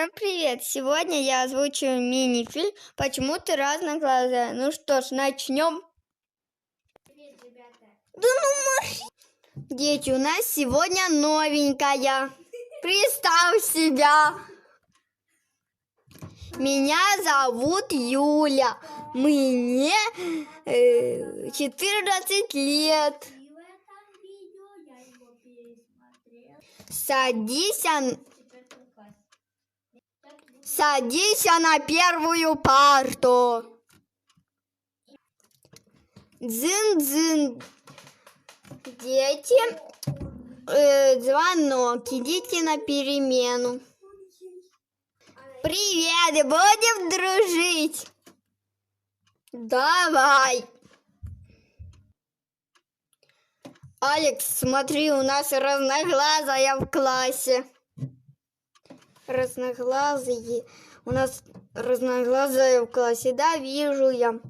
Всем привет! Сегодня я озвучиваю мини-фильм «Почему ты разноглазая?». Ну что ж, начнем. Да ну марш! Дети, у нас сегодня новенькая. Представь себя. Меня зовут Юля. Мне э, 14 лет. Садись. Садись на первую парту. Дзын-дзын. Дети, э, звонок, идите на перемену. Привет, будем дружить? Давай. Алекс, смотри, у нас разноглазая в классе. Разноглазые. У нас разноглазая в классе. Да, вижу я.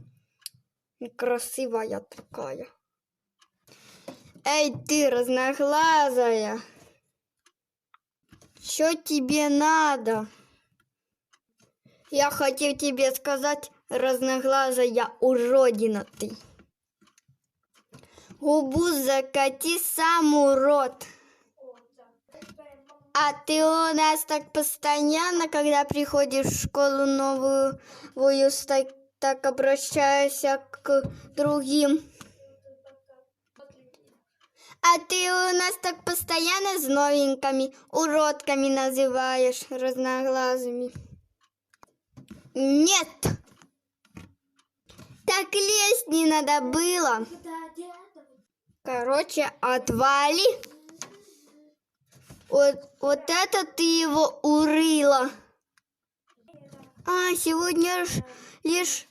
Красивая такая. Эй, ты разноглазая. Что тебе надо? Я хотел тебе сказать, разноглазая уродина ты. Губу закати сам урод. А ты у нас так постоянно, когда приходишь в школу новую, так, так обращаешься к другим. А ты у нас так постоянно с новенькими уродками называешь, разноглазыми. Нет! Так лезть не надо было. Короче, отвали. Вот, вот это ты его урыла. А, сегодня лишь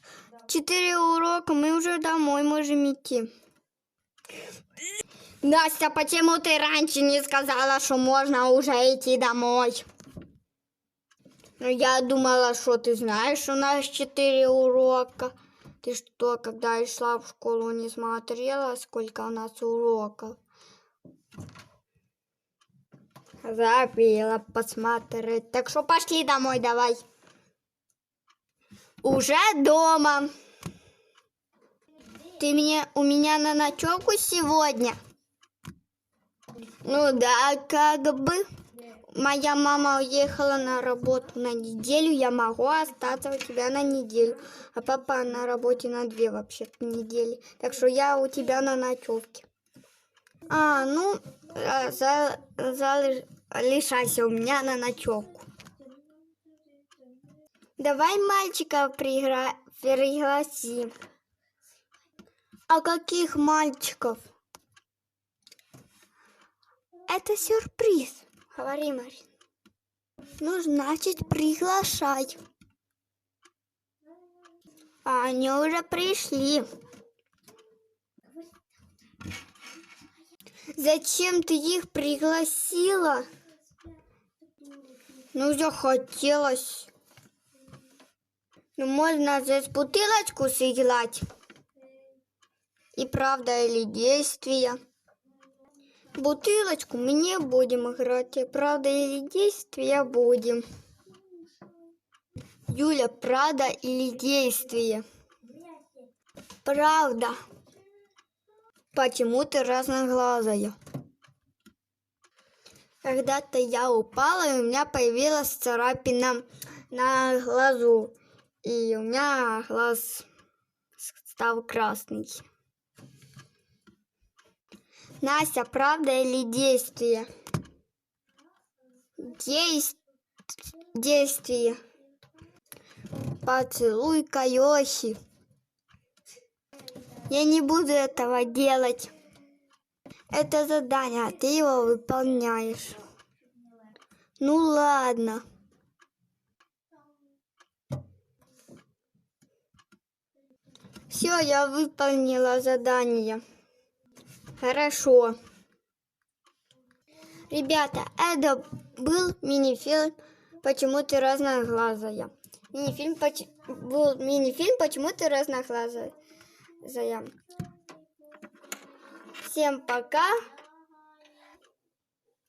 четыре урока, мы уже домой можем идти. Настя, почему ты раньше не сказала, что можно уже идти домой? Ну, я думала, что ты знаешь, у нас четыре урока. Ты что, когда я шла в школу, не смотрела, сколько у нас уроков? Забила посмотреть. Так что пошли домой, давай. Уже дома. Ты мне у меня на ночевку сегодня? Ну да, как бы. Моя мама уехала на работу на неделю, я могу остаться у тебя на неделю. А папа на работе на две вообще недели. Так что я у тебя на ночевке. А, ну, э, за, за, лишайся у меня на ночевку. Давай мальчика пригра... пригласим. А каких мальчиков? Это сюрприз. Говори, Марин. Ну, значит, приглашай. А они уже пришли. Зачем ты их пригласила? Ну, захотелось. Ну, можно здесь бутылочку сыграть. И правда или действие. Бутылочку мы не будем играть, и правда или действие будем. Юля, правда или действие? Правда. Почему ты разноглазая? Когда-то я упала, и у меня появилась царапина на глазу. И у меня глаз стал красный. Настя, правда или действие? Дейс- Действие. Поцелуй Кайоши. Я не буду этого делать. Это задание, а ты его выполняешь. Ну ладно. Все, я выполнила задание. Хорошо. Ребята, это был мини-фильм «Почему ты разноглазая». Мини-фильм поч- был мини-фильм «Почему ты разноглазая». Всем пока.